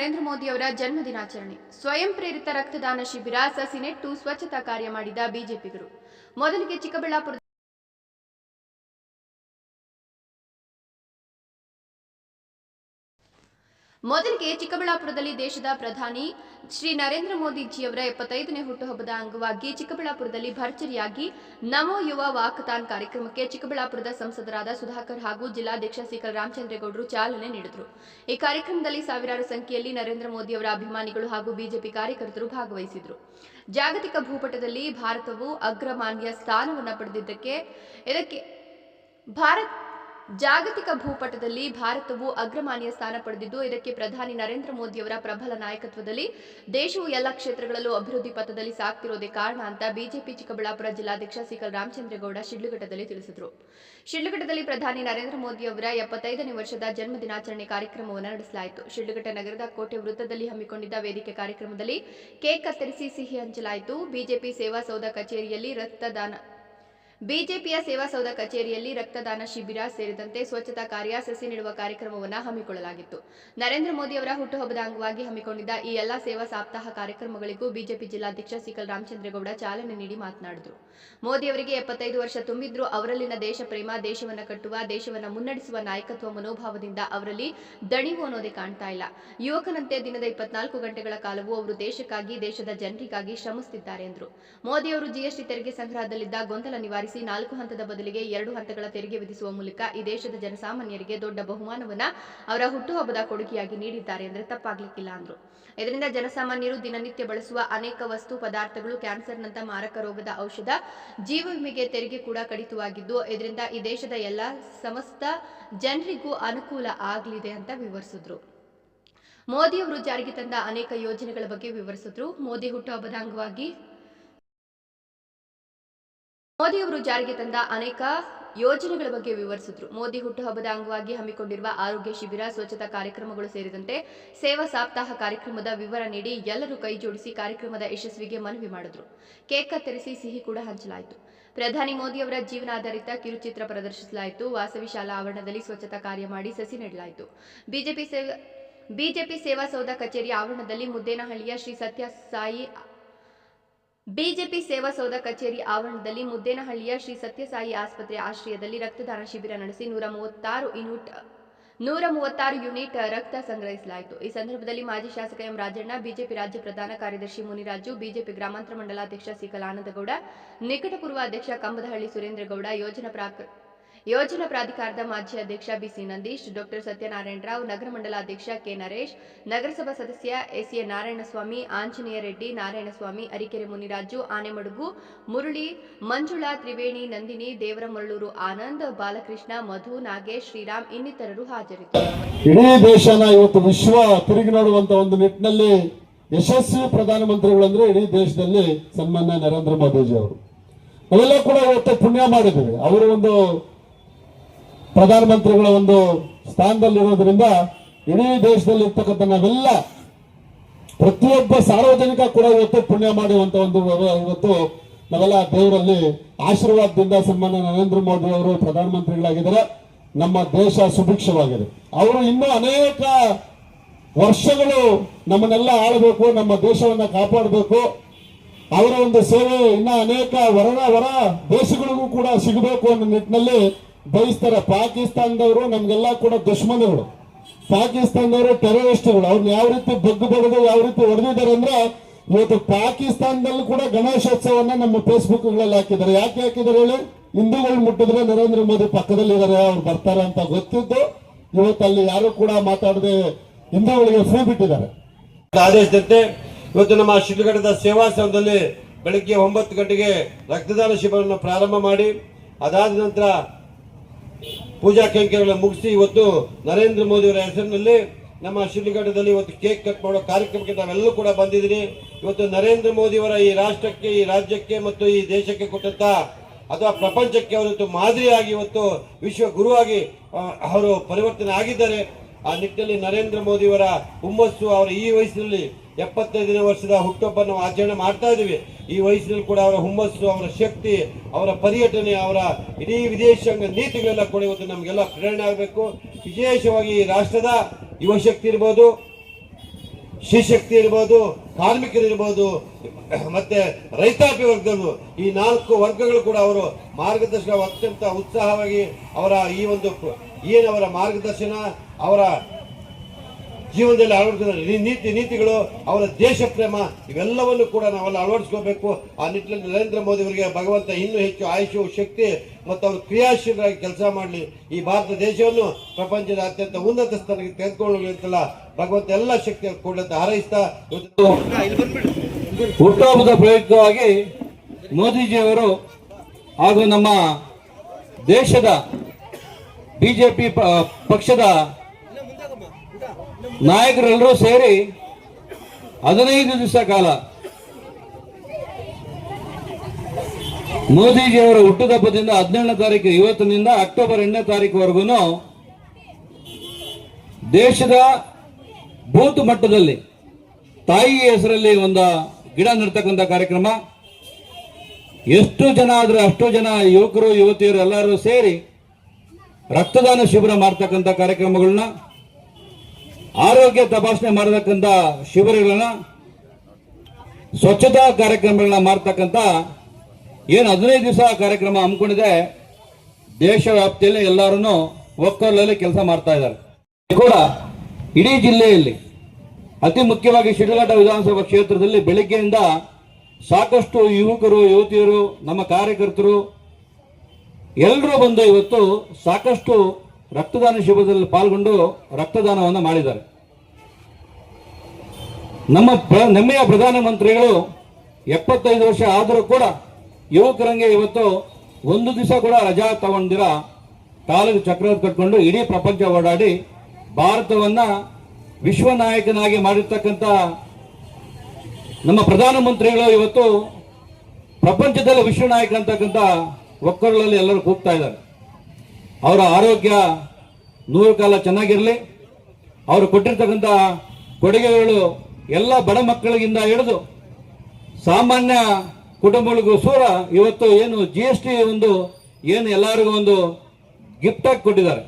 ನರೇಂದ್ರ ಮೋದಿ ಅವರ ಜನ್ಮ ದಿನಾಚರಣೆ ಸ್ವಯಂ ಪ್ರೇರಿತ ರಕ್ತದಾನ ಶಿಬಿರ ಸಸಿ ನೆಟ್ಟು ಸ್ವಚ್ಛತಾ ಕಾರ್ಯ ಮಾಡಿದ ಬಿಜೆಪಿಗರು. ಮೊದಲಿಗೆ ಚಿಕ್ಕಬಳ್ಳಾಪುರ ಮೊದಲಿಗೆ ಚಿಕ್ಕಬಳ್ಳಾಪುರದಲ್ಲಿ ದೇಶದ ಪ್ರಧಾನಿ ಶ್ರೀ ನರೇಂದ್ರ ಮೋದಿಜಿಯವರ ಎಪ್ಪತ್ತೈದನೇ ಹುಟ್ಟುಹಬ್ಬದ ಅಂಗವಾಗಿ ಚಿಕ್ಕಬಳ್ಳಾಪುರದಲ್ಲಿ ಭರ್ಜರಿಯಾಗಿ ನಮೋ ಯುವ ವಾಕಥಾನ್ ಕಾರ್ಯಕ್ರಮಕ್ಕೆ ಚಿಕ್ಕಬಳ್ಳಾಪುರದ ಸಂಸದರಾದ ಸುಧಾಕರ್ ಹಾಗೂ ಜಿಲ್ಲಾಧ್ಯಕ್ಷ ಸಿಕಲ್ ರಾಮಚಂದ್ರೇಗೌಡರು ಚಾಲನೆ ನೀಡಿದರು. ಈ ಕಾರ್ಯಕ್ರಮದಲ್ಲಿ ಸಾವಿರಾರು ಸಂಖ್ಯೆಯಲ್ಲಿ ನರೇಂದ್ರ ಮೋದಿ ಅವರ ಅಭಿಮಾನಿಗಳು ಹಾಗೂ ಬಿಜೆಪಿ ಕಾರ್ಯಕರ್ತರು ಭಾಗವಹಿಸಿದರು. ಜಾಗತಿಕ ಭೂಪಟದಲ್ಲಿ ಭಾರತವು ಅಗ್ರಮಾನ್ಯ ಸ್ಥಾನವನ್ನು ಪಡೆದಿದ್ದಕ್ಕೆ ಇದಕ್ಕೆ ಭಾರತ್ ಜಾಗತಿಕ ಭೂಪಟದಲ್ಲಿ ಭಾರತವು ಅಗ್ರಮಾನ್ಯ ಸ್ಥಾನ ಪಡೆದಿದ್ದು, ಇದಕ್ಕೆ ಪ್ರಧಾನಿ ನರೇಂದ್ರ ಮೋದಿಯವರ ಪ್ರಬಲ ನಾಯಕತ್ವದಲ್ಲಿ ದೇಶವು ಎಲ್ಲ ಕ್ಷೇತ್ರಗಳಲ್ಲೂ ಅಭಿವೃದ್ಧಿ ಪಥದಲ್ಲಿ ಸಾಗ್ತಿರೋದೇ ಕಾರಣ ಅಂತ ಬಿಜೆಪಿ ಚಿಕ್ಕಬಳ್ಳಾಪುರ ಜಿಲ್ಲಾಧ್ಯಕ್ಷ ಸಿಕಲ್ ರಾಮಚಂದ್ರೇಗೌಡ ಶಿಡ್ಲಘಟ್ಟದಲ್ಲಿ ತಿಳಿಸಿದರು. ಶಿಡ್ಲಘಟ್ಟದಲ್ಲಿ ಪ್ರಧಾನಿ ನರೇಂದ್ರ ಮೋದಿ ಅವರ ಎಪ್ಪತ್ತೈದನೇ ವರ್ಷದ ಜನ್ಮ ದಿನಾಚರಣೆ ಕಾರ್ಯಕ್ರಮವನ್ನು ನಡೆಸಲಾಯಿತು. ಶಿಡ್ಲಘಟ್ಟ ನಗರದ ಕೋಟೆ ವೃತ್ತದಲ್ಲಿ ಹಮ್ಮಿಕೊಂಡಿದ್ದ ವೇದಿಕೆ ಕಾರ್ಯಕ್ರಮದಲ್ಲಿ ಕೇಕ್ ಕತ್ತರಿಸಿ ಸಿಹಿ ಹಂಚಲಾಯಿತು. ಬಿಜೆಪಿ ಸೇವಾ ಸೌಧ ಕಚೇರಿಯಲ್ಲಿ ರಕ್ತದಾನ ಬಿಜೆಪಿಯ ಸೇವಾ ಸೌಧ ಕಚೇರಿಯಲ್ಲಿ ರಕ್ತದಾನ ಶಿಬಿರ ಸೇರಿದಂತೆ ಸ್ವಚ್ಛತಾ ಕಾರ್ಯ ಸಸಿ ನೆಡುವ ಕಾರ್ಯಕ್ರಮವನ್ನು ಹಮ್ಮಿಕೊಳ್ಳಲಾಗಿತ್ತು. ನರೇಂದ್ರ ಮೋದಿ ಅವರ ಹುಟ್ಟುಹಬ್ಬದ ಅಂಗವಾಗಿ ಹಮ್ಮಿಕೊಂಡಿದ್ದ ಈ ಎಲ್ಲಾ ಸೇವಾ ಸಪ್ತಾಹ ಕಾರ್ಯಕ್ರಮಗಳಿಗೂ ಬಿಜೆಪಿ ಜಿಲ್ಲಾಧ್ಯಕ್ಷ ಸಿಕಲ್ ರಾಮಚಂದ್ರೇಗೌಡ ಚಾಲನೆ ನೀಡಿ ಮಾತನಾಡಿದರು. ಮೋದಿ ಅವರಿಗೆ ಎಪ್ಪತ್ತೈದು ವರ್ಷ ತುಂಬಿದ್ರೂ ಅವರಲ್ಲಿನ ದೇಶ ಪ್ರೇಮ ದೇಶವನ್ನ ಕಟ್ಟುವ, ದೇಶವನ್ನ ಮುನ್ನಡೆಸುವ ನಾಯಕತ್ವ ಮನೋಭಾವದಿಂದ ಅವರಲ್ಲಿ ದಣಿವು ಅನ್ನೋದೇ ಕಾಣ್ತಾ ಇಲ್ಲ. ಯುವಕನಂತೆ ದಿನದ ಇಪ್ಪತ್ನಾಲ್ಕು ಗಂಟೆಗಳ ಕಾಲವೂ ಅವರು ದೇಶಕ್ಕಾಗಿ, ದೇಶದ ಜನರಿಗಾಗಿ ಶ್ರಮಿಸುತ್ತಿದ್ದಾರೆ ಎಂದರು. ಮೋದಿ ಅವರು ಜಿಎಸ್ಟಿ ತೆರಿಗೆ ಸಂಗ್ರಹದಲ್ಲಿದ್ದ ಗೊಂದಲ ನಿವಾರಿಸಿ ನಾಲ್ಕು ಹಂತದ ಬದಲಿಗೆ ಎರಡು ಹಂತಗಳ ತೆರಿಗೆ ವಿಧಿಸುವ ಮೂಲಕ ಈ ದೇಶದ ಜನಸಾಮಾನ್ಯರಿಗೆ ದೊಡ್ಡ ಬಹುಮಾನವನ್ನ ಅವರ ಹುಟ್ಟುಹಬ್ಬದ ಕೊಡುಗೆಯಾಗಿ ನೀಡಿದ್ದಾರೆ ಅಂದ್ರೆ ತಪ್ಪಾಗ್ಲಿಕ್ಕಿಲ್ಲ ಅಂದ್ರು. ಇದರಿಂದ ಜನಸಾಮಾನ್ಯರು ದಿನನಿತ್ಯ ಬಳಸುವ ಅನೇಕ ವಸ್ತು ಪದಾರ್ಥಗಳು ಕ್ಯಾನ್ಸರ್ನಂತ ಮಾರಕ ರೋಗದ ಔಷಧ ಜೀವ ವಿಮೆಗೆ ತೆರಿಗೆ ಕೂಡ ಕಡಿತವಾಗಿದ್ದು, ಇದರಿಂದ ಈ ದೇಶದ ಎಲ್ಲ ಸಮಸ್ತ ಜನರಿಗೂ ಅನುಕೂಲ ಆಗಲಿದೆ ಅಂತ ವಿವರಿಸಿದ್ರು. ಮೋದಿ ಅವರು ಜಾರಿಗೆ ತಂದ ಅನೇಕ ಯೋಜನೆಗಳ ಬಗ್ಗೆ ವಿವರಿಸಿದ್ರು. ಮೋದಿ ಹುಟ್ಟುಹಬ್ಬದ ಅಂಗವಾಗಿ ಮೋದಿ ಅವರು ಜಾರಿಗೆ ತಂದ ಅನೇಕ ಯೋಜನೆಗಳ ಬಗ್ಗೆ ವಿವರಿಸಿದ್ರು. ಮೋದಿ ಹುಟ್ಟುಹಬ್ಬದ ಅಂಗವಾಗಿ ಹಮ್ಮಿಕೊಂಡಿರುವ ಆರೋಗ್ಯ ಶಿಬಿರ, ಸ್ವಚ್ಛತಾ ಕಾರ್ಯಕ್ರಮಗಳು ಸೇರಿದಂತೆ ಸೇವಾ ಸಪ್ತಾಹ ಕಾರ್ಯಕ್ರಮದ ವಿವರ ನೀಡಿ ಎಲ್ಲರೂ ಕೈಜೋಡಿಸಿ ಕಾರ್ಯಕ್ರಮದ ಯಶಸ್ವಿಗೆ ಮನವಿ ಮಾಡಿದ್ರು. ಕೇಕ್ ಕತ್ತರಿಸಿ ಸಿಹಿ ಕೂಡ ಹಂಚಲಾಯಿತು. ಪ್ರಧಾನಿ ಮೋದಿಯವರ ಜೀವನಾಧಾರಿತ ಕಿರುಚಿತ್ರ ಪ್ರದರ್ಶಿಸಲಾಯಿತು. ವಾಸವಿ ಶಾಲಾ ಆವರಣದಲ್ಲಿ ಸ್ವಚ್ಛತಾ ಕಾರ್ಯ ಮಾಡಿ ಸಸಿ ನೆಡಲಾಯಿತು. ಬಿಜೆಪಿ ಸೇವೆ, ಬಿಜೆಪಿ ಸೇವಾ ಸೌಧ ಕಚೇರಿ ಆವರಣದಲ್ಲಿ ಮುದ್ದೇನಹಳ್ಳಿಯ ಶ್ರೀ ಸತ್ಯ ಸಾಯಿ ಬಿಜೆಪಿ ಸೇವಾ ಸೌಧ ಕಚೇರಿ ಆವರಣದಲ್ಲಿ ಮುದ್ದೇನಹಳ್ಳಿಯ ಶ್ರೀ ಸತ್ಯಸಾಯಿ ಆಸ್ಪತ್ರೆ ಆಶ್ರಯದಲ್ಲಿ ರಕ್ತದಾನ ಶಿಬಿರ ನಡೆಸಿ ನೂರ ಮೂವತ್ತಾರು ಯೂನಿಟ್, ನೂರ ಮೂವತ್ತಾರು ಯೂನಿಟ್ ರಕ್ತ ಸಂಗ್ರಹಿಸಲಾಯಿತು. ಈ ಸಂದರ್ಭದಲ್ಲಿ ಮಾಜಿ ಶಾಸಕ ಎಂ ರಾಜಣ್ಣ, ಬಿಜೆಪಿ ರಾಜ್ಯ ಪ್ರಧಾನ ಕಾರ್ಯದರ್ಶಿ ಮುನಿರಾಜು, ಬಿಜೆಪಿ ಗ್ರಾಮಾಂತರ ಮಂಡಲಾಧ್ಯಕ್ಷ ಸಿಕಲಾನಂದಗೌಡ ನಿಕಟಪೂರ್ವ ಅಧ್ಯಕ್ಷ ಕಂಬದಹಳ್ಳಿ ಸುರೇಂದ್ರಗೌಡ ಯೋಜನಾ ಪ್ರಾಕ ಯೋಜನಾ ಪ್ರಾಧಿಕಾರದ ಮಾಜಿ ಅಧ್ಯಕ್ಷ ಬಿಸಿ ನಂದೀಶ್, ಡಾಕ್ಟರ್ ಸತ್ಯನಾರಾಯಣ ರಾವ್, ನಗರ ಮಂಡಲಾಧ್ಯಕ್ಷ ಕೆ ನರೇಶ್, ನಗರಸಭಾ ಸದಸ್ಯ ಎಸ್ ಎ ನಾರಾಯಣಸ್ವಾಮಿ, ಆಂಜನೇಯ ರೆಡ್ಡಿ, ನಾರಾಯಣಸ್ವಾಮಿ, ಅರಿಕೆರೆ ಮುನಿರಾಜು, ಆನೆಮಡುಗು, ಮುರಳಿ, ಮಂಜುಳಾ, ತ್ರಿವೇಣಿ, ನಂದಿನಿ ದೇವರಮರಳೂರು ಆನಂದ್, ಬಾಲಕೃಷ್ಣ, ಮಧು, ನಾಗೇಶ್, ಶ್ರೀರಾಮ್ ಇನ್ನಿತರರು ಹಾಜರಿದ್ದರು. ಇಡೀ ದೇಶನ ಇವತ್ತು ವಿಶ್ವ ತಿರುಗಿ ಒಂದು ನಿಟ್ಟಿನಲ್ಲಿ ಯಶಸ್ವಿ ಪ್ರಧಾನಮಂತ್ರಿಗಳು ಅಂದ್ರೆ ಇಡೀ ದೇಶದಲ್ಲಿ ಸನ್ಮಾನ್ಯ ನರೇಂದ್ರ ಮೋದಿಜಿ ಅವರು ಅವೆಲ್ಲ ಕೂಡ ಇವತ್ತು ಪುಣ್ಯ ಮಾಡಿದ್ದೀವಿ. ಅವರು ಒಂದು ಪ್ರಧಾನಮಂತ್ರಿಗಳ ಒಂದು ಸ್ಥಾನದಲ್ಲಿರೋದ್ರಿಂದ ಇಡೀ ದೇಶದಲ್ಲಿ ಇರ್ತಕ್ಕಂಥ ನಾವೆಲ್ಲ ಪ್ರತಿಯೊಬ್ಬ ಸಾರ್ವಜನಿಕ ಕೂಡ ಇವತ್ತು ಪುಣ್ಯ ಮಾಡುವಂತ ಒಂದು ಇವತ್ತು ನಾವೆಲ್ಲ ದೇವರಲ್ಲಿ ಆಶೀರ್ವಾದದಿಂದ ಸನ್ಮಾನ್ಯ ನರೇಂದ್ರ ಮೋದಿ ಅವರು ಪ್ರಧಾನಮಂತ್ರಿಗಳಾಗಿದ್ದಾರೆ. ನಮ್ಮ ದೇಶ ಸುಭಿಕ್ಷವಾಗಿದೆ. ಅವರು ಇನ್ನೂ ಅನೇಕ ವರ್ಷಗಳು ನಮ್ಮನ್ನೆಲ್ಲ ಆಳಬೇಕು, ನಮ್ಮ ದೇಶವನ್ನ ಕಾಪಾಡಬೇಕು. ಅವರ ಒಂದು ಸೇವೆ ಇನ್ನ ಅನೇಕ ವರ ವರ ದೇಶಗಳಿಗೂ ಕೂಡ ಸಿಗಬೇಕು ಅನ್ನೋ ನಿಟ್ಟಿನಲ್ಲಿ ಬಯಸ್ತಾರೆ ಪಾಕಿಸ್ತಾನದವರು, ನಮ್ಗೆಲ್ಲ ಕೂಡ ದುಶ್ಮನಗಳು. ಪಾಕಿಸ್ತಾನದವರು ಟೆರರಿಸ್ಟ್ಗಳು. ಅವ್ರನ್ನ ಯಾವ ರೀತಿ ಬಗ್ಗು ಬಡದು, ಯಾವ ರೀತಿ ಹೊಡೆದಿದ್ದಾರೆ ಅಂದ್ರೆ, ಇವತ್ತು ಪಾಕಿಸ್ತಾನದಲ್ಲೂ ಕೂಡ ಗಣೇಶೋತ್ಸವನ್ನ ನಮ್ಮ ಫೇಸ್ಬುಕ್ಗಳಲ್ಲಿ ಹಾಕಿದ್ದಾರೆ. ಯಾಕೆ ಹಾಕಿದ್ದಾರೆ ಹೇಳಿ? ಹಿಂದೂಗಳು ಮುಟ್ಟಿದ್ರೆ ನರೇಂದ್ರ ಮೋದಿ ಪಕ್ಕದಲ್ಲಿ ಇದಾರೆ ಅವ್ರು ಬರ್ತಾರೆ ಅಂತ ಗೊತ್ತಿದ್ದು, ಇವತ್ತು ಅಲ್ಲಿ ಯಾರು ಕೂಡ ಮಾತಾಡದೆ ಹಿಂದೂಗಳಿಗೆ ಫ್ರೀ ಬಿಟ್ಟಿದ್ದಾರೆ. ಆದೇಶದಂತೆ, ಇವತ್ತು ನಮ್ಮ ಶಿಡ್ಲಘಟ್ಟದ ಸೇವಾ ಸಂಘದಲ್ಲಿ ಬೆಳಗ್ಗೆ ಒಂಬತ್ತು ಗಂಟೆಗೆ ರಕ್ತದಾನ ಶಿಬಿರವನ್ನು ಪ್ರಾರಂಭ ಮಾಡಿ, ಅದಾದ ನಂತರ ಪೂಜಾ ಕೈಂಕರ್ಯಗಳನ್ನು ಮುಗಿಸಿ ಇವತ್ತು ನರೇಂದ್ರ ಮೋದಿ ಅವರ ಹೆಸರಿನಲ್ಲಿ ನಮ್ಮ ಶಿಡ್ಲಘಟ್ಟದಲ್ಲಿ ಇವತ್ತು ಕೇಕ್ ಕಟ್ ಮಾಡೋ ಕಾರ್ಯಕ್ರಮಕ್ಕೆ ನಾವೆಲ್ಲರೂ ಕೂಡ ಬಂದಿದ್ದೀನಿ ಇವತ್ತು ನರೇಂದ್ರ ಮೋದಿ ಅವರ ಈ ರಾಷ್ಟ್ರಕ್ಕೆ, ಈ ರಾಜ್ಯಕ್ಕೆ ಮತ್ತು ಈ ದೇಶಕ್ಕೆ ಕೊಟ್ಟಂತ ಅಥವಾ ಪ್ರಪಂಚಕ್ಕೆ ಅವತ್ತು ಮಾದರಿಯಾಗಿ ಇವತ್ತು ವಿಶ್ವ ಗುರುವಾಗಿ ಅವರು ಪರಿವರ್ತನೆ ಆಗಿದ್ದಾರೆ. ಆ ನಿಟ್ಟಿನಲ್ಲಿ ನರೇಂದ್ರ ಮೋದಿಯವರ ಹುಮ್ಮಸ್ಸು, ಅವರ ಈ ವಯಸ್ಸಿನಲ್ಲಿ ಎಪ್ಪತ್ತೈದನೇ ವರ್ಷದ ಹುಟ್ಟುಹಬ್ಬವನ್ನು ಆಚರಣೆ ಮಾಡ್ತಾ ಇದ್ದೀವಿ. ಈ ವಯಸ್ಸಿನಲ್ಲಿ ಕೂಡ ಅವರ ಹುಮ್ಮಸ್ಸು, ಅವರ ಶಕ್ತಿ, ಅವರ ಪರ್ಯಟನೆ, ಅವರ ಇಡೀ ವಿದೇಶಾಂಗ ನೀತಿಗಳೆಲ್ಲ ಕೂಡ ನಮಗೆಲ್ಲ ಪ್ರೇರಣೆ ಆಗಬೇಕು. ವಿಶೇಷವಾಗಿ ಈ ರಾಷ್ಟ್ರದ ಯುವಶಕ್ತಿ ಇರ್ಬೋದು ಶಿಶಕ್ತಿ ಇರ್ಬೋದು ಕಾರ್ಮಿಕರಿರ್ಬೋದು ಮತ್ತೆ ರೈತಾಪಿ ವರ್ಗದವರು, ಈ ನಾಲ್ಕು ವರ್ಗಗಳು ಕೂಡ ಅವರು ಮಾರ್ಗದರ್ಶನ ಅತ್ಯಂತ ಉತ್ಸಾಹವಾಗಿ ಅವರ ಈ ಒಂದು ಏನವರ ಮಾರ್ಗದರ್ಶನ, ಅವರ ಜೀವನದಲ್ಲಿ ಅಳವಡಿಸಿದ ನೀತಿ ನೀತಿಗಳು, ಅವರ ದೇಶ ಪ್ರೇಮ, ಇವೆಲ್ಲವನ್ನು ಕೂಡ ನಾವೆಲ್ಲ ಅಳವಡಿಸ್ಕೋಬೇಕು. ಆ ನಿಟ್ಟಿನಲ್ಲಿ ನರೇಂದ್ರ ಮೋದಿ ಅವರಿಗೆ ಭಗವಂತ ಇನ್ನೂ ಹೆಚ್ಚು ಆಯುಷು ಶಕ್ತಿ ಮತ್ತು ಅವರು ಕ್ರಿಯಾಶೀಲರಾಗಿ ಕೆಲಸ ಮಾಡಲಿ. ಈ ಭಾರತ ದೇಶವನ್ನು ಪ್ರಪಂಚದ ಅತ್ಯಂತ ಉನ್ನತ ಸ್ಥಾನಕ್ಕೆ ತೆಗೆದುಕೊಳ್ಳಲು ಅಂತಲ್ಲ ಭಗವಂತ ಎಲ್ಲ ಶಕ್ತಿ ಕೊಡಂತ ಹಾರೈಸ್ತಾ ಹುಟ್ಟುಹಬ್ಬದ ಪ್ರಯುಕ್ತವಾಗಿ ಮೋದಿಜಿಯವರು ಹಾಗೂ ನಮ್ಮ ದೇಶದ ಬಿಜೆಪಿ ಪಕ್ಷದ ನಾಯಕರೆಲ್ಲರೂ ಸೇರಿ ಹದಿನೈದು ದಿವಸ ಕಾಲ ಮೋದಿಜಿಯವರ ಹುಟ್ಟುಹಬ್ಬದಿಂದ ಹದಿನೇಳನೇ ತಾರೀಕು ಇವತ್ತಿನಿಂದ ಅಕ್ಟೋಬರ್ ಎಂಟನೇ ತಾರೀಕುವರೆಗೂ ದೇಶದ ಬೂತ್ ಮಟ್ಟದಲ್ಲಿ ತಾಯಿ ಹೆಸರಲ್ಲಿ ಒಂದು ಗಿಡ ನೆಡ್ತಕ್ಕಂಥ ಕಾರ್ಯಕ್ರಮ. ಎಷ್ಟು ಜನ ಆದ್ರೆ ಅಷ್ಟು ಜನ ಯುವಕರು, ಯುವತಿಯರು ಎಲ್ಲರೂ ಸೇರಿ ರಕ್ತದಾನ ಶಿಬಿರ ಮಾಡ್ತಕ್ಕಂಥ ಕಾರ್ಯಕ್ರಮಗಳನ್ನ ಆರೋಗ್ಯ ತಪಾಸಣೆ ಮಾಡತಕ್ಕಂಥ ಶಿಬಿರಗಳನ್ನ, ಸ್ವಚ್ಛತಾ ಕಾರ್ಯಕ್ರಮಗಳನ್ನ ಮಾಡ್ತಕ್ಕಂಥ ಏನು ಹದಿನೈದು ದಿವಸ ಕಾರ್ಯಕ್ರಮ ಹಮ್ಮಿಕೊಂಡಿದೆ ದೇಶ ವ್ಯಾಪ್ತಿಯಲ್ಲಿ ಎಲ್ಲರೂ ಒಕ್ಕಲಲ್ಲಿ ಕೆಲಸ ಮಾಡ್ತಾ ಇದ್ದಾರೆ. ಕೂಡ ಇಡೀ ಜಿಲ್ಲೆಯಲ್ಲಿ, ಅತಿ ಮುಖ್ಯವಾಗಿ ಶಿಡ್ಲಘಟ್ಟ ವಿಧಾನಸಭಾ ಕ್ಷೇತ್ರದಲ್ಲಿ ಬೆಳಿಗ್ಗೆಯಿಂದ ಸಾಕಷ್ಟು ಯುವಕರು, ಯುವತಿಯರು, ನಮ್ಮ ಕಾರ್ಯಕರ್ತರು ಎಲ್ಲರೂ ಬಂದು ಇವತ್ತು ಸಾಕಷ್ಟು ರಕ್ತದಾನ ಶಿಬಿರದಲ್ಲಿ ಪಾಲ್ಗೊಂಡು ರಕ್ತದಾನವನ್ನು ಮಾಡಿದ್ದಾರೆ. ನಮ್ಮ ನೆಮ್ಮೆಯ ಪ್ರಧಾನಮಂತ್ರಿಗಳು ಎಪ್ಪತ್ತೈದು ವರ್ಷ ಆದರೂ ಕೂಡ ಯುವಕರಂಗೆ ಇವತ್ತು ಒಂದು ದಿವಸ ಕೂಡ ರಜಾ ತಗೊಂಡಿರ ಕಾಲಿಗೆ ಚಕ್ರ ಕಟ್ಕೊಂಡು ಇಡೀ ಪ್ರಪಂಚ ಓಡಾಡಿ ಭಾರತವನ್ನ ವಿಶ್ವ ನಾಯಕನಾಗಿ ಮಾಡಿರ್ತಕ್ಕಂಥ ನಮ್ಮ ಪ್ರಧಾನಮಂತ್ರಿಗಳು ಇವತ್ತು ಪ್ರಪಂಚದಲ್ಲಿ ವಿಶ್ವ ನಾಯಕ ಅಂತಕ್ಕಂಥ ಒಕ್ಕರುಗಳಲ್ಲಿ ಎಲ್ಲರೂ ಕೂಗ್ತಾ ಇದ್ದಾರೆ. ಅವರ ಆರೋಗ್ಯ ನೂರು ಕಾಲ ಚೆನ್ನಾಗಿರಲಿ. ಅವರು ಕೊಟ್ಟಿರ್ತಕ್ಕಂಥ ಕೊಡುಗೆಗಳು ಎಲ್ಲ ಬಡ ಮಕ್ಕಳಿಗಿಂದ ಹಿಡಿದು ಸಾಮಾನ್ಯ ಕುಟುಂಬಗಳಿಗೂ ಸೂರ. ಇವತ್ತು ಏನು ಜಿ ಎಸ್ ಟಿ ಒಂದು, ಏನು ಎಲ್ಲರಿಗೂ ಒಂದು ಗಿಫ್ಟ್ ಆಗಿ ಕೊಟ್ಟಿದ್ದಾರೆ.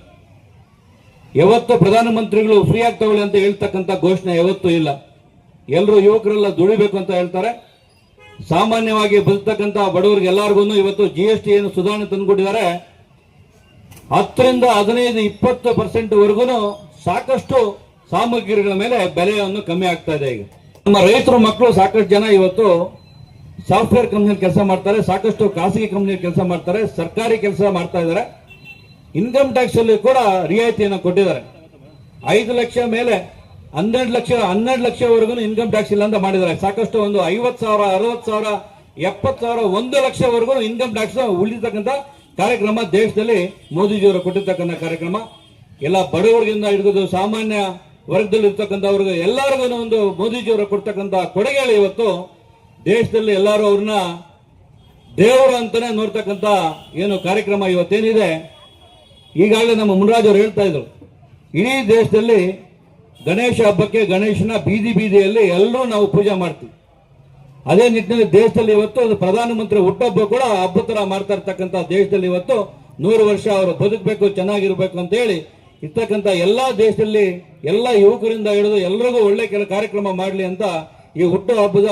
ಯಾವತ್ತು ಪ್ರಧಾನಮಂತ್ರಿಗಳು ಫ್ರೀ ಆಗಿ ಅಂತ ಹೇಳ್ತಕ್ಕಂಥ ಘೋಷಣೆ ಯಾವತ್ತೂ ಇಲ್ಲ. ಎಲ್ಲರೂ ಯುವಕರೆಲ್ಲ ದುಡಿಬೇಕು ಅಂತ ಹೇಳ್ತಾರೆ. ಸಾಮಾನ್ಯವಾಗಿ ಬದುಕ್ತಕ್ಕಂಥ ಬಡವರಿಗೆ ಎಲ್ಲರಿಗೂ ಇವತ್ತು ಜಿ ಎಸ್ ಟಿ ಏನು ಸುಧಾರಣೆ ತಂದುಕೊಟ್ಟಿದ್ದಾರೆ. ಹತ್ತರಿಂದ ಹದಿನೈದು, ಇಪ್ಪತ್ತು ಪರ್ಸೆಂಟ್ ವರೆಗೂ ಸಾಕಷ್ಟು ಸಾಮಗ್ರಿಗಳ ಮೇಲೆ ಬೆಲೆಯನ್ನು ಕಮ್ಮಿ ಆಗ್ತಾ ಇದೆ ಈಗ. ನಮ್ಮ ರೈತರು, ಮಕ್ಕಳು ಸಾಕಷ್ಟು ಜನ ಇವತ್ತು ಸಾಫ್ಟ್ವೇರ್ ಕಂಪ್ನಿಯಲ್ಲಿ ಕೆಲಸ ಮಾಡ್ತಾರೆ, ಸಾಕಷ್ಟು ಖಾಸಗಿ ಕಂಪ್ನಿಯಲ್ಲಿ ಕೆಲಸ ಮಾಡ್ತಾರೆ, ಸರ್ಕಾರಿ ಕೆಲಸ ಮಾಡ್ತಾ ಇದ್ದಾರೆ. ಇನ್ಕಮ್ ಟ್ಯಾಕ್ಸ್ ಅಲ್ಲಿ ಕೂಡ ರಿಯಾಯಿತಿಯನ್ನು ಕೊಟ್ಟಿದ್ದಾರೆ. ಐದು ಲಕ್ಷ ಮೇಲೆ ಹನ್ನೆರಡು ಲಕ್ಷ, ಹನ್ನೆರಡು ಲಕ್ಷವರೆಗೂ ಇನ್ಕಮ್ ಟ್ಯಾಕ್ಸ್ ಇಲ್ಲ ಅಂತ ಮಾಡಿದ್ದಾರೆ. ಸಾಕಷ್ಟು ಒಂದು ಐವತ್ತು ಸಾವಿರ, ಅರವತ್ತು ಸಾವಿರ, ಎಪ್ಪತ್ತು ಸಾವಿರ, ಒಂದು ಲಕ್ಷವರೆಗೂ ಇನ್ಕಮ್ ಟ್ಯಾಕ್ಸ್ ಉಳಿತಕ್ಕಂಥ ಕಾರ್ಯಕ್ರಮ ದೇಶದಲ್ಲಿ ಮೋದಿಜಿಯವರು ಕೊಟ್ಟಿರ್ತಕ್ಕಂಥ ಕಾರ್ಯಕ್ರಮ. ಎಲ್ಲ ಬಡವರಿಗಿಂದ ಹಿಡಿದು ಸಾಮಾನ್ಯ ವರ್ಗದಲ್ಲಿ ಇರ್ತಕ್ಕಂಥವ್ರಿಗೆ ಎಲ್ಲರಿಗೂ ಒಂದು ಮೋದಿಜಿಯವರು ಕೊಡ್ತಕ್ಕಂಥ ಕೊಡುಗೆಗಳು ಇವತ್ತು. ದೇಶದಲ್ಲಿ ಎಲ್ಲರೂ ಅವ್ರನ್ನ ದೇವರು ಅಂತಾನೆ ನೋಡ್ತಕ್ಕಂಥ ಏನು ಕಾರ್ಯಕ್ರಮ ಇವತ್ತೇನಿದೆ. ಈಗಾಗಲೇ ನಮ್ಮ ಮುನ್ರಾಜ್ ಅವರು ಹೇಳ್ತಾ ಇದ್ರು. ಇಡೀ ದೇಶದಲ್ಲಿ ಗಣೇಶ ಹಬ್ಬಕ್ಕೆ ಗಣೇಶನ ಬೀದಿ ಬೀದಿಯಲ್ಲಿ ಎಲ್ಲರೂ ನಾವು ಪೂಜೆ ಮಾಡ್ತೀವಿ. ಅದೇ ನಿಟ್ಟಿನಲ್ಲಿ ದೇಶದಲ್ಲಿ ಇವತ್ತು ಅದು ಪ್ರಧಾನಮಂತ್ರಿ ಹುಟ್ಟಬ್ಬ ಕೂಡ ಹಬ್ಬ ತರ ಮಾಡ್ತಾ ಇರ್ತಕ್ಕಂಥ ದೇಶದಲ್ಲಿ ಇವತ್ತು ನೂರು ವರ್ಷ ಅವರು ಬದುಕಬೇಕು, ಚೆನ್ನಾಗಿರ್ಬೇಕು ಅಂತ ಹೇಳಿ ಇರ್ತಕ್ಕಂಥ ಎಲ್ಲ ದೇಶದಲ್ಲಿ ಎಲ್ಲ ಯುವಕರಿಂದ ಹಿಡಿದು ಎಲ್ರಿಗೂ ಒಳ್ಳೆ ಕೆಲ ಕಾರ್ಯಕ್ರಮ ಮಾಡಲಿ ಅಂತ ಈ ಹುಟ್ಟು ಹಬ್ಬದ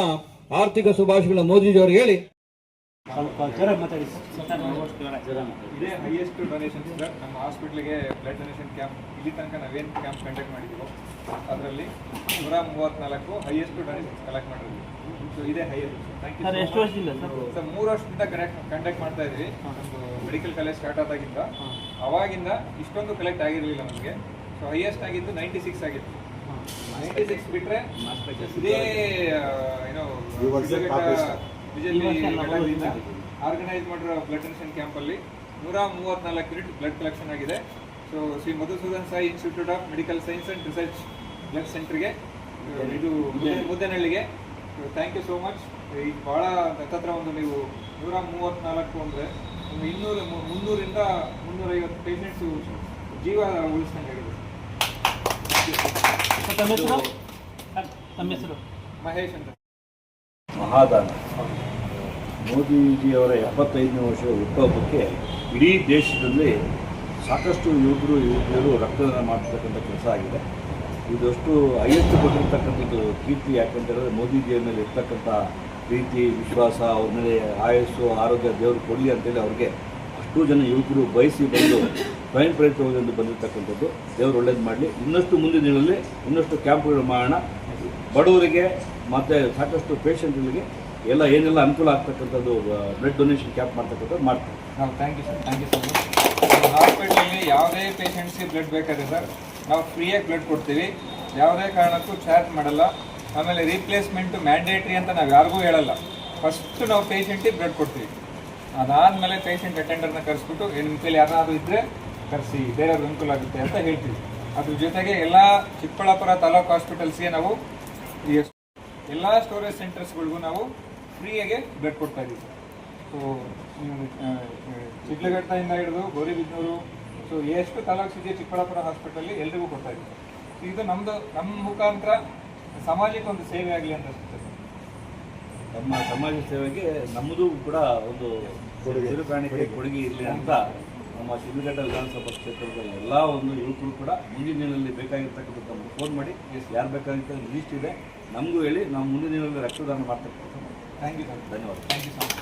ಆರ್ಥಿಕ ಶುಭಾಶಯಗಳ ಮೋದಿಜಿಯವರು ಹೇಳಿ. ಅದರಲ್ಲಿ ನೂರ ಮೂವತ್ತ್ನಾಲ್ಕು ಹೈಯೆಸ್ಟ್ ಡೊನೇಷನ್ ಕಲೆಕ್ಟ್ ಮಾಡಿದ್ವಿ. ಇದೇ ಹೈಯರ್ ಥ್ಯಾಂಕ್ ಯು ಸರ್ ಎಷ್ಟು ವರ್ಷದಿಂದ ಸರ್? ಮೂರು ವರ್ಷದಿಂದ ಕನೆಕ್ಟ್ ಕಂಡಕ್ಟ್ ಮಾಡ್ತಾ ಇದ್ವಿ ಒಂದು ಮೆಡಿಕಲ್ ಕಾಲೇಜ್ ಸ್ಟಾರ್ಟ್ ಆದಾಗಿಂದ. ಅವಾಗಿಂದ ಇಷ್ಟೊಂದು ಕಲೆಕ್ಟ್ ಆಗಿರಲಿಲ್ಲ ನಮಗೆ. ಸೊ ಹೈಯೆಸ್ಟ್ ಆಗಿದ್ದು ನೈಂಟಿ ಸಿಕ್ಸ್ ಆಗಿತ್ತು ನೈಂಟಿ ಸಿಕ್ಸ್ ಬಿಟ್ಟರೆ ಇದೇ ಏನೋ ಆರ್ಗನೈಸ್ ಮಾಡಿರೋ ಬ್ಲಡ್ ಡೊನೇಷನ್ ಕ್ಯಾಂಪಲ್ಲಿ ನೂರ ಮೂವತ್ನಾಲ್ಕು ಯೂನಿಟ್ ಬ್ಲಡ್ ಕಲೆಕ್ಷನ್ ಆಗಿದೆ. So Shri Madhusudan Sai institute of medical science and research blood ಸೆಂಟ್ರಿಗೆ ಇದು. ಮುದ್ದೆ- ಮುದ್ದೇನಹಳ್ಳಿಗೆ ಥ್ಯಾಂಕ್ ಯು ಸೋ ಮಚ್ ಈಗ ಭಾಳ ಹತ್ತತ್ರ ಒಂದು ನೀವು ನೂರ ಮೂವತ್ತ್ನಾಲ್ಕು ಅಂದರೆ ಒಂದು ಇನ್ನೂರು ಮುನ್ನೂರಿಂದ ಮುನ್ನೂರೈವತ್ತು ಪೇಷೆಂಟ್ಸು ಜೀವ ಉಳಿಸ್ತಾ ಹೇಳಿದ್ರು. ತಮ್ಮ ಹೆಸರು? ಸರ್, ತಮ್ಮ ಹೆಸರು? ಮಹೇಶ್ ಅಂತ. ಮಹಾದಾನ. ಮೋದಿಜಿಯವರ ಎಪ್ಪತ್ತೈದನೇ ವರ್ಷದ ಹುಟ್ಟುಹಬ್ಬಕ್ಕೆ ಇಡೀ ದೇಶದಲ್ಲಿ ಸಾಕಷ್ಟು ಯುವಕರು ಯುವತಿಯರು ರಕ್ತದಾನ ಮಾಡ್ತಕ್ಕಂಥ ಕೆಲಸ ಆಗಿದೆ. ಇದಷ್ಟು ಹೈಯೆಸ್ಟ್ ಕೊಟ್ಟಿರ್ತಕ್ಕಂಥದ್ದು ಕೀರ್ತಿ ಯಾಕಂತೇಳಿದ್ರೆ ಮೋದಿಜಿಯ ಮೇಲೆ ಇರ್ತಕ್ಕಂಥ ಪ್ರೀತಿ, ವಿಶ್ವಾಸ, ಅವ್ರ ಮೇಲೆ ಆಯಸ್ಸು, ಆರೋಗ್ಯ ದೇವರು ಕೊಡಲಿ ಅಂತೇಳಿ ಅವ್ರಿಗೆ ಅಷ್ಟು ಜನ ಯುವಕರು ಬಯಸಿ ಬಂದು ಸ್ವಯಂ ಪ್ರಯತ್ನವಾಗಿ ಬಂದಿರತಕ್ಕಂಥದ್ದು ದೇವರು ಒಳ್ಳೇದು ಮಾಡಲಿ. ಇನ್ನಷ್ಟು ಮುಂದಿನ ದಿನಗಳಲ್ಲಿ ಇನ್ನಷ್ಟು ಕ್ಯಾಂಪ್ಗಳು ಮಾಡೋಣ. ಬಡವರಿಗೆ ಮತ್ತು ಸಾಕಷ್ಟು ಪೇಷಂಟ್ಗಳಿಗೆ ಎಲ್ಲ ಏನೆಲ್ಲ ಅನುಕೂಲ ಆಗ್ತಕ್ಕಂಥದ್ದು ಬ್ಲಡ್ ಡೊನೇಷನ್ ಕ್ಯಾಂಪ್ ಮಾಡ್ತಕ್ಕಂಥದ್ದು ಮಾಡ್ತೀವಿ thank you sir thank you sir much ಹಾಸ್ಪಿಟಲಲ್ಲಿ ಯಾವುದೇ ಪೇಷಂಟ್ಸ್ಗೆ ಬ್ಲಡ್ ಬೇಕಾದ್ರೆ ಸರ್ ನಾವು ಫ್ರೀಯಾಗಿ ಬ್ಲಡ್ ಕೊಡ್ತೀವಿ. ಯಾವುದೇ ಕಾರಣಕ್ಕೂ ಚಾರ್ಜ್ ಮಾಡಲ್ಲ. ಆಮೇಲೆ ರೀಪ್ಲೇಸ್ಮೆಂಟು ಮ್ಯಾಂಡೇಟ್ರಿ ಅಂತ ನಾವು ಯಾರಿಗೂ ಹೇಳಲ್ಲ. ಫಸ್ಟ್ ನಾವು ಪೇಷೆಂಟಿಗೆ ಬ್ಲಡ್ ಕೊಡ್ತೀವಿ. ಅದಾದಮೇಲೆ ಪೇಷೆಂಟ್ ಅಟೆಂಡರ್ನ ಕರೆಸ್ಬಿಟ್ಟು ನಿಮ್ಮ ಕೈಲಿ ಯಾರಾದರೂ ಇದ್ದರೆ ಕರೆಸಿ, ಬೇರೆಯವ್ರಿಗೆ ಅನುಕೂಲ ಆಗುತ್ತೆ ಅಂತ ಹೇಳ್ತೀವಿ. ಅದ್ರ ಜೊತೆಗೆ ಎಲ್ಲ ಚಿಕ್ಕಬಳ್ಳಾಪುರ ತಾಲೂಕು ಹಾಸ್ಪಿಟಲ್ಸ್ಗೆ ನಾವು ಎಲ್ಲ ಸ್ಟೋರೇಜ್ ಸೆಂಟರ್ಸ್ಗಳಿಗೂ ನಾವು ಫ್ರೀಯಾಗಿ ಬ್ಲಡ್ ಕೊಡ್ತಾ ಇದ್ದೀವಿ ಸೊ ಚಿಡ್ಲಘಟ್ಟದಿಂದ ಹಿಡಿದು ಗೌರಿಬಿದನೂರು ಸೊ ಎಷ್ಟು ತಾಲೂಕು ಇದೆ ಚಿಕ್ಕಬಳ್ಳಾಪುರ ಹಾಸ್ಪಿಟಲ್ ಎಲ್ರಿಗೂ ಕೊಡ್ತಾ ಇದ್ದೀವಿ ಇದು ನಮ್ಮದು ನಮ್ಮ ಮುಖಾಂತರ ಸಮಾಜಕ್ಕೆ ಒಂದು ಸೇವೆ ಆಗಲಿ ಅಂತ ಅನ್ಸುತ್ತೆ. ನಮ್ಮ ಸಮಾಜ ಸೇವೆಗೆ ನಮ್ಮದು ಕೂಡ ಒಂದು ಕೊಡುಗೆ. ಕೊಡುಗೆ. ಇರಲಿ ಅಂತ ನಮ್ಮ ಶಿಡ್ಲಘಟ್ಟ ವಿಧಾನಸಭಾ ಕ್ಷೇತ್ರದ ಎಲ್ಲ ಒಂದು ಯುವಕರು ಕೂಡ ಮುಂದಿನ ದಿನದಲ್ಲಿ ಬೇಕಾಗಿರ್ತಕ್ಕಂಥ ನಮ್ಗೆ ಫೋನ್ ಮಾಡಿ ಯಾರು ಬೇಕಾಗಿರ್ತಕ್ಕಂಥ ಲಿಸ್ಟ್ ಇದೆ ನಮಗೂ ಹೇಳಿ ನಾವು ಮುಂದಿನ ದಿನದಲ್ಲಿ ರಕ್ತದಾನ ಮಾಡ್ತಕ್ಕಂಥ ಥ್ಯಾಂಕ್ ಯು ಸರ್ ಧನ್ಯವಾದ ಥ್ಯಾಂಕ್ ಯು ಸರ್ ಮಚ್